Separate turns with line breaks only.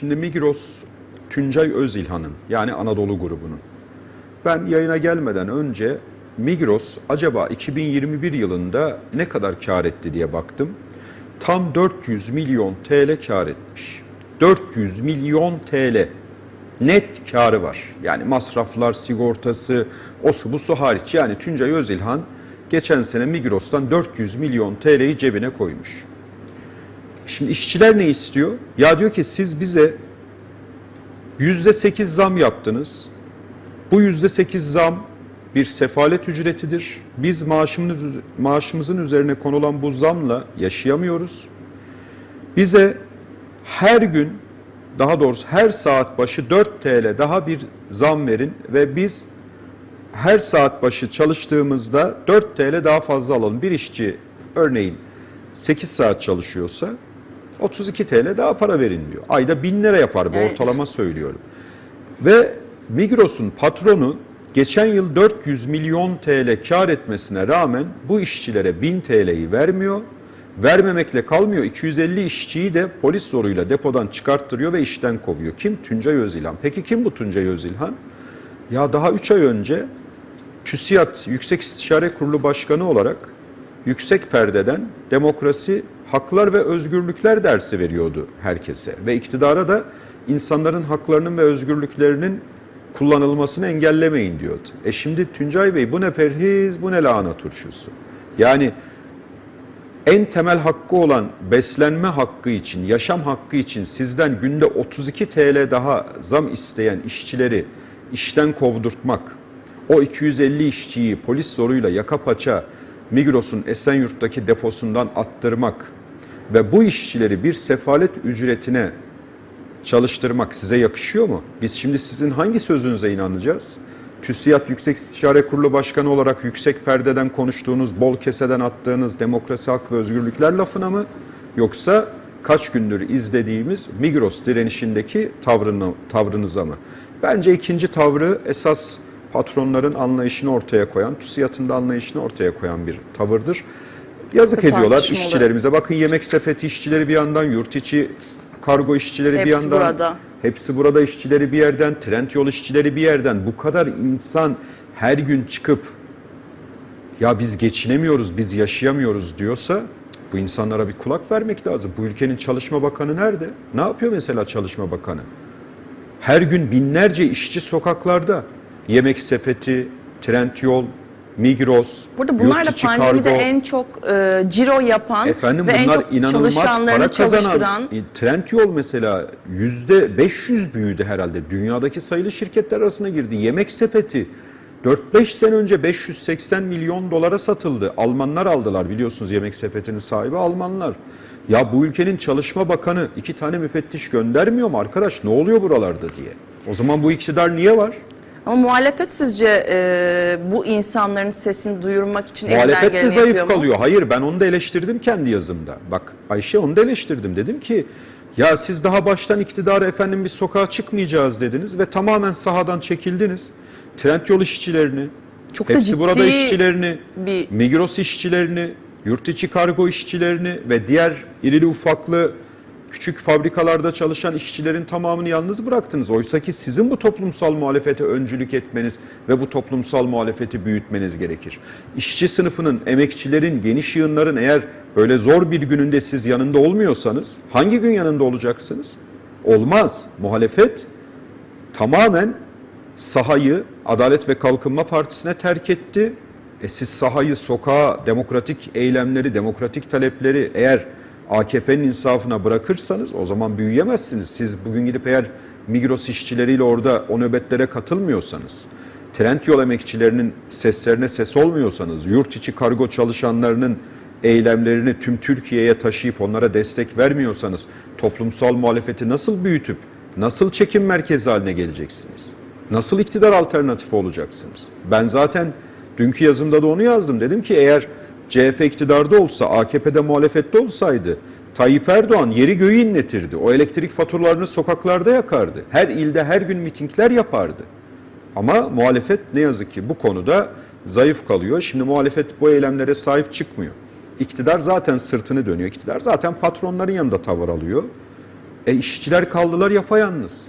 Şimdi Migros Tuncay Özilhan'ın yani Anadolu grubunun. Ben yayına gelmeden önce Migros acaba 2021 yılında ne kadar kar etti diye baktım. Tam 400 milyon TL kar etmiş. 400 milyon TL net karı var. Yani masraflar, sigortası, o su bu su hariç. Yani Tuncay Özilhan geçen sene Migros'tan 400 milyon TL'yi cebine koymuş. Şimdi işçiler ne istiyor? Ya diyor ki siz bize yüzde sekiz zam yaptınız. Bu yüzde sekiz zam bir sefalet ücretidir. Biz maaşımız, maaşımızın üzerine konulan bu zamla yaşayamıyoruz. Bize her gün daha doğrusu her saat başı 4 TL daha bir zam verin ve biz her saat başı çalıştığımızda 4 TL daha fazla alalım. Bir işçi örneğin 8 saat çalışıyorsa 32 TL daha para verin diyor. Ayda 1000 lira yapar bu
Evet.
ortalama söylüyorum. Ve Migros'un patronu geçen yıl 400 milyon TL kar etmesine rağmen bu işçilere 1000 TL'yi vermiyor. Vermemekle kalmıyor. 250 işçiyi de polis zoruyla depodan çıkarttırıyor ve işten kovuyor. Kim? Tuncay Özilhan. Peki kim bu Tuncay Özilhan? Ya daha 3 ay önce TÜSİAD Yüksek İstişare Kurulu Başkanı olarak yüksek perdeden demokrasi, haklar ve özgürlükler dersi veriyordu herkese. Ve iktidara da insanların haklarının ve özgürlüklerinin kullanılmasını engellemeyin diyordu. E şimdi Tuncay Bey bu ne perhiz bu ne lahana turşusu. Yani en temel hakkı olan beslenme hakkı için, yaşam hakkı için sizden günde 32 TL daha zam isteyen işçileri işten kovdurtmak, o 250 işçiyi polis zoruyla yaka paça Migros'un Esenyurt'taki deposundan attırmak ve bu işçileri bir sefalet ücretine çalıştırmak size yakışıyor mu? Biz şimdi sizin hangi sözünüze inanacağız? TÜSİAD Yüksek İstişare Kurulu Başkanı olarak yüksek perdeden konuştuğunuz, bol keseden attığınız demokrasi, hak ve özgürlükler lafına mı? Yoksa kaç gündür izlediğimiz Migros direnişindeki tavrını, tavrınıza mı? Bence ikinci tavrı esas patronların anlayışını ortaya koyan, TÜSİAD'ın da anlayışını ortaya koyan bir tavırdır. Yazık
Çok
ediyorlar işçilerimize. Bakın yemek sepeti işçileri bir yandan, yurt içi kargo işçileri bir
Hepsi
yandan.
burada.
Hepsi burada işçileri bir yerden, Trendyol işçileri bir yerden. Bu kadar insan her gün çıkıp ya biz geçinemiyoruz, biz yaşayamıyoruz diyorsa bu insanlara bir kulak vermek lazım. Bu ülkenin Çalışma Bakanı nerede? Ne yapıyor mesela Çalışma Bakanı? Her gün binlerce işçi sokaklarda. Yemek sepeti, Trendyol, Migros,
Burada bunlar da
yurt içi
pandemide
kargo.
en çok e, ciro yapan
Efendim
ve en çok
inanılmaz
çalışanlarını
para kazanan.
çalıştıran
E, Trendyol mesela yüzde 500 büyüdü herhalde. Dünyadaki sayılı şirketler arasına girdi. Yemek sepeti 4-5 sene önce 580 milyon dolara satıldı. Almanlar aldılar biliyorsunuz yemek sepetinin sahibi Almanlar. Ya bu ülkenin çalışma bakanı iki tane müfettiş göndermiyor mu arkadaş? Ne oluyor buralarda diye. O zaman bu iktidar niye var?
Ama muhalefet sizce e, bu insanların sesini duyurmak için elinden
Muhalefet de
geleni
zayıf
yapıyor mu?
kalıyor. Hayır ben onu da eleştirdim kendi yazımda. Bak Ayşe onu da eleştirdim. Dedim ki ya siz daha baştan iktidara efendim biz sokağa çıkmayacağız dediniz ve tamamen sahadan çekildiniz. Trendyol işçilerini,
Çok da
hepsi
ciddi
burada işçilerini,
bir-
Migros işçilerini, yurt içi kargo işçilerini ve diğer irili ufaklı küçük fabrikalarda çalışan işçilerin tamamını yalnız bıraktınız. Oysa ki sizin bu toplumsal muhalefete öncülük etmeniz ve bu toplumsal muhalefeti büyütmeniz gerekir. İşçi sınıfının, emekçilerin, geniş yığınların eğer böyle zor bir gününde siz yanında olmuyorsanız hangi gün yanında olacaksınız? Olmaz. Muhalefet tamamen sahayı Adalet ve Kalkınma Partisi'ne terk etti. E siz sahayı, sokağa, demokratik eylemleri, demokratik talepleri eğer AKP'nin insafına bırakırsanız o zaman büyüyemezsiniz. Siz bugün gidip eğer Migros işçileriyle orada o nöbetlere katılmıyorsanız, Trendyol emekçilerinin seslerine ses olmuyorsanız, yurt içi kargo çalışanlarının eylemlerini tüm Türkiye'ye taşıyıp onlara destek vermiyorsanız toplumsal muhalefeti nasıl büyütüp nasıl çekim merkezi haline geleceksiniz? Nasıl iktidar alternatifi olacaksınız? Ben zaten dünkü yazımda da onu yazdım. Dedim ki eğer CHP iktidarda olsa, AKP'de muhalefette olsaydı Tayyip Erdoğan yeri göğü inletirdi. O elektrik faturalarını sokaklarda yakardı. Her ilde her gün mitingler yapardı. Ama muhalefet ne yazık ki bu konuda zayıf kalıyor. Şimdi muhalefet bu eylemlere sahip çıkmıyor. İktidar zaten sırtını dönüyor. İktidar zaten patronların yanında tavır alıyor. E işçiler kaldılar yapayalnız.